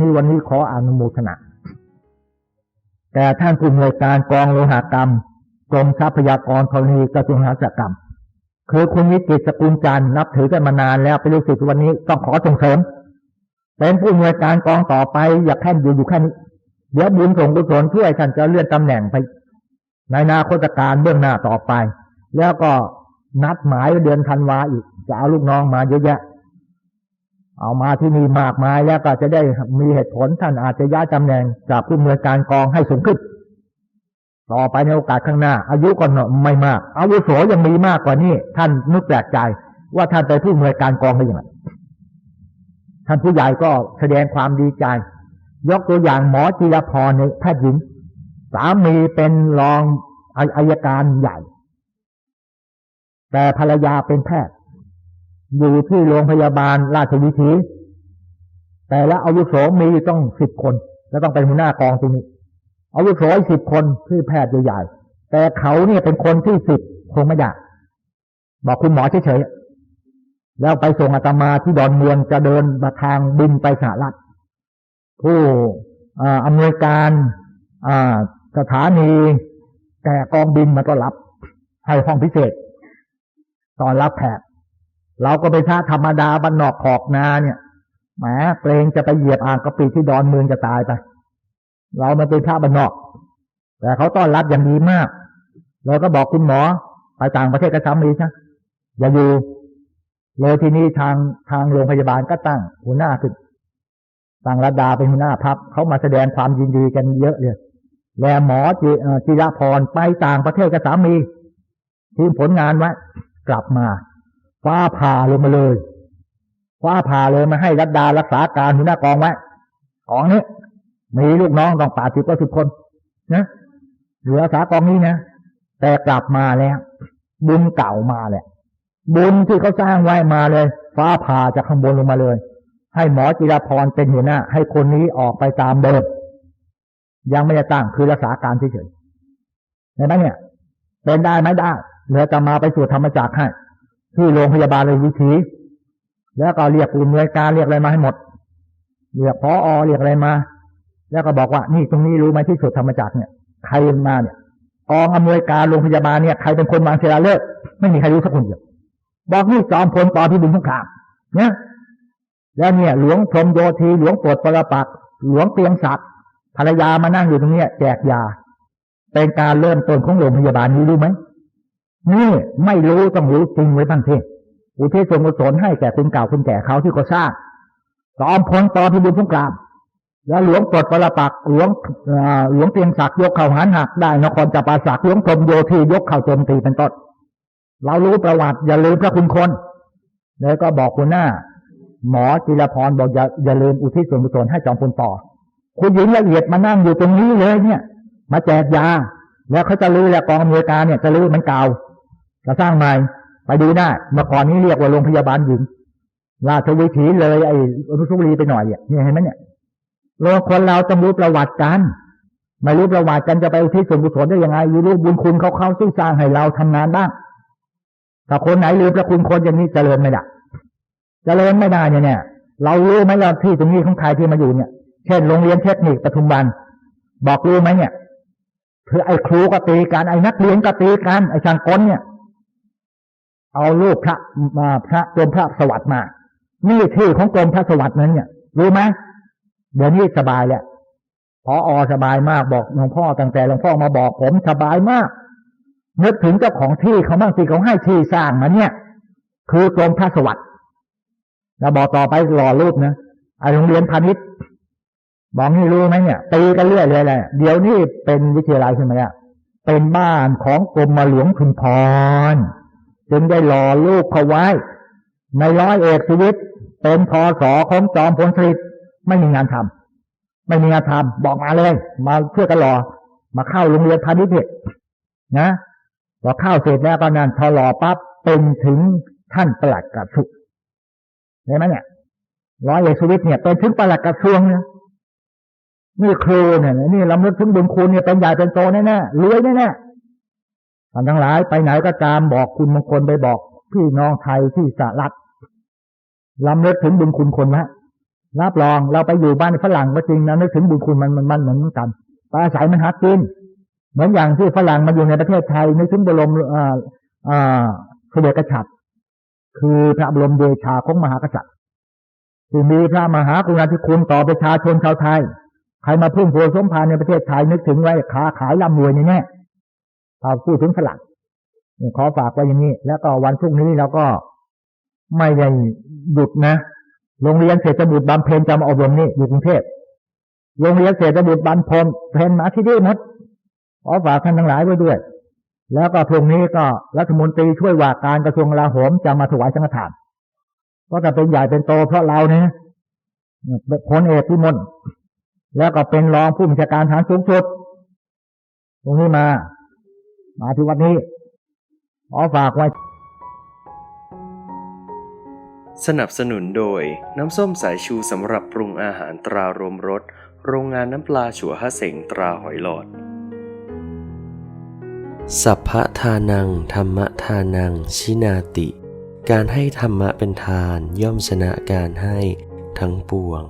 นี่วันนี้ขออนุโมทนาแต่ท่านผู้อำนวยการกองโลหกรรมกรมทรัพยากรธรณีกระทรวงมหาดไทยคือคุณวิจิตสกุลจันทร์นับถือกันมานานแล้วไปรู้สึกวันนี้ต้องขอส่งเสริมเป็นผู้อำนวยการกองต่อไปอยากแค่อยู่อยู่แค่นี้ เดี๋ยวบุญส่งกุศลช่วยท่านจะเลื่อนตำแหน่งไป ในนาคตการเบื้องหน้าต่อไป แล้วก็นัดหมายเดือนธันวาอีกจะเอาลูกน้องมาเยอะแยะ เอามาที่นี่มากมายแล้วก็จะได้มีเหตุผลท่านอาจจะย้ายตำแหน่งจากผู้อำนวยการกองให้สูงขึ้น ต่อไปในโอกาสข้างหน้า อายุก็ไม่มากอาวุโสยังมีมากกว่านี้ท่านนึกแปลกใจว่าท่านเป็นผู้อำนวยการกองได้ยังไงท่านผู้ใหญ่ก็แสดงความดีใจ ยกตัวอย่างหมอจิรพรในแพทย์หญิง สามีเป็นรองอายการใหญ่ แต่ภรรยาเป็นแพทย์ อยู่ที่โรงพยาบาลราชวิถีแต่ละอาวุโสมีต้องสิบคน แล้วต้องเป็นหัวหน้ากองตรงนี้อาวุโสสิบคนที่แพทย์ใหญ่ๆแต่เขาเนี่ยเป็นคนที่สิบคงไม่ได้บอกคุณหมอเฉยๆแล้วไปส่งอาตมาที่ดอนเมืองจะเดินมาทางบินไปสหรัฐผู้อำนวยการสถานีแต่กองบินมาต้อนรับให้ห้องพิเศษตอนรับแขก เราก็ไปท่าธรรมดาบ้านนอกขอกนาเนี่ยแหมเกรงจะไปเหยียบอ่างกะปิที่ดอนเมืองจะตายไป เรามาเป็นท่าบ้านนอก แต่เขาต้อนรับอย่างดีมากเราก็บอกคุณหมอไปต่างประเทศก็ทำดีใช่อย่าอยู่เลยที่นี่ทางทางโรงพยาบาลก็ตั้งหัวหน้าขึ้นตั้งรัดดาเป็นหัวหน้าพักเขามาแสดงความยินดีกันเยอะเลยแล้วหมอจิจิรพรไปต่างประเทศกับสามีทีมผลงานไว้กลับมา ฟ้าผ่าลงมาเลยฟ้าผ่าเลยมาให้รัดดารักษาการหัวหน้ากองไว้กองนี้มีลูกน้องต้องป่าสิบก็สิบคนนะเหลือสากองนี้นะแต่กลับมาแล้วบุญเก่ามาแหละบุญที่เขาสร้างไว้มาเลย ฟ้าผ่าจากข้างบนลงมาเลย ให้หมอจิรพรเป็นหัวหน้า ให้คนนี้ออกไปตามเดิมยังไม่ได้ตั้งคือรักษาการเฉยๆเห็นไหมเนี่ยเป็นได้ไหมได้เหลือจะมาไปสู่ธรรมจักรให้ ที่โรงพยาบาลเลยวิธีแล้วก็เรียกผู้อำนวยการเรียกอะไรมาให้หมด เรียกพออเรียกอะไรมา แล้วก็บอกว่านี่ตรงนี้รู้ไหมที่สุดธรรมจักรเนี่ยใครมาเนี่ยกองอำนวยการโรงพยาบาลเนี่ยใครเป็นคนวางเชลาเลิกไม่มีใครรู้สักคนเดียวบอกนี่จอมพลปอพิบูลสงครามเนี่ยแล้วเนี่ย หลวงพรมโยธีหลวงปวดปรปักหลวงเตียงศักดิ์ภรรยามานั่งอยู่ตรงเนี้ยแจกยา เป็นการเริ่มต้นของโรงพยาบาลนี้รู้ไหม นี่ไม่รู้ต้องรู้จริงไว้บ้างเทอุทิศส่วนกุศลให้แก่คุณเก่าคุณแก่เขาที่เขาสร้างจอมพลปอพิบูลสงคราม แล้วหลวงปวดปรปักหลวงหลวงเตียงศักย์ยกเข่าหันหักได้นครจัปาสักหลวงพรมโยธียกเข่าโจมตีเป็นต้นเรารู้ประวัติอย่าลืมพระคุณคนแล้วก็บอกคุณหน้า หมอจิรพรบอกอย่าอย่าลืมอุทิศส่วนกุศลให้จอมพลต่อ คุณหญิงละเอียดมานั่งอยู่ตรงนี้เลยเนี่ย มาแจกยา แล้วเขาจะรู้แหละกองอำนวยการเนี่ยจะรู้มันเก่า จะสร้างใหม่ไปดูได้าเมื่อก่อนนี้เรียกว่าโรงพยาบาลหญิงราชวิถีเลยไอ้อนุสุรีไปหน่อยเนี่ยเห็นไหมเนี่ยโลกคนเราต้องรู้ประวัติกันไม่รู้ประวัติกันจะไปทิศส่วนกุศลได้ยังไงรู้บุญคุณเขาเขาที่สร้างให้เราทำงานบ้างถ้าคนไหนลืมพระคุณคนอย่างนี้เจริญไม่ได้เจริญไม่ได้เนี่ยเนี่ย เรารู้ไหมเราที่ตรงนี้ของใครที่มาอยู่เนี่ย เช่นโรงเรียนเทคนิคปทุมบัน บอกรู้ไหมเนี่ยคือไอ้ครูก็ตีกันไอ้นักเรียนก็ตีกันไอ้ช่างกลเนี่ย เอาลูกพระมาพระกรมพระสวัสดิ์มา นี่ที่ของกรมพระสวัสดิ์นั้นเนี่ย รู้ไหมเดี๋ยวนี้สบายแหละพออสบายมากบอกหลวงพ่อตั้งแต่หลวงพ่อมาบอกผมสบายมากนึกถึงเจ้าของที่เขาบ้างสิเขาให้ที่สร้างมาเนี่ย คือกรมพระสวัสดิ์เราบอกต่อไปรอรูปนะไอโรงเรียนพาณิชย์บอกนี่รู้ไหมเนี่ยตีกันเรื่อยเลยแหละเดี๋ยวนี้เป็นวิทยาลัยขึ้นมาแล้วเป็นบ้านของกรมมาหลวงคุณพร จึงได้หล่อลูกเขาไว้ ในร้อยเอกชีวิต เป็นพอสอของจอมพลสฤษดิ์ไม่มีงานทำไม่มีงานทำบอกมาเลย มาช่วยกันรอมาเข้าโรงเรียนพาณิชย์เนี่ยนะพอเข้าเสร็จแล้วก็นั่นพอรอปั๊บเป็นถึงท่านประหลัดกระทรวงเห็นไหมเนี่ยร้อยเอกสุวิทย์เนี่ยเป็นถึงประหลัดกระทรวงเนี่ยนี่ครูเนี่ยนี่ลำลึกถึงบุญคุณเนี่ยเป็นใหญ่เป็นโตแน่ๆรวยแน่ๆ ท่านทั้งหลายไปไหนก็ตามบอกคุณมงคลไปบอก พี่น้องไทยที่สหรัฐลำเลึกถึงบุญคุณคนละรับรองเราไปอยู่บ้านฝรั่งก็จริงนะนึกถึงบุญคุณมันมันมันเหมือนกันไปอาศัยมันหากินเหมือนอย่างที่ฝรั่งมาอยู่ในประเทศไทยนึกถึงบรมอ่าอ่าสมเด็จกษัตริย์คือพระบรมเดชาของมหากษัตริย์ที่มีพระมหากรุณาธิคุณต่อประชาชนชาวไทย ใครมาพึ่งพวสมภารในประเทศไทยนึกถึงไว้ค้าขายร่ำรวยแน่ๆ ถ้าพูดถึงฝรั่งขอฝากไว้อย่างนี้ แล้วก็วันพรุ่งนี้เราก็ไม่ได้หยุดนะ โรงเรียนเศรษฐบุตรบำเพ็ญจะมาอบรมนี่อยู่กรุงเทพ โรงเรียนเศรษฐบุตรบำเพ็ญเพนมาที่นี่หมด ขอฝากท่านทั้งหลายไว้ด้วย แล้วก็พรุ่งนี้ก็รัฐมนตรีช่วยว่าการกระทรวงกลาโหมจะมาถวายสังฆทาน ก็จะเป็นใหญ่เป็นโตเพราะเราเนี่ยพลเอกพิมลแล้วก็เป็นรองผู้บัญชาการฐานสูงสุด ตรงนี้มา มาที่วัดนี้ขอฝากไว้ สนับสนุนโดยน้ำส้มสายชูสำหรับปรุงอาหารตรารวมรสโรงงานน้ำปลาฉัวฮะเสงตราหอยหลอด สัพพะทานัง ธรรมะทานัง ชินาติ การให้ธรรมะเป็นทานย่อมชนะการให้ทั้งปวง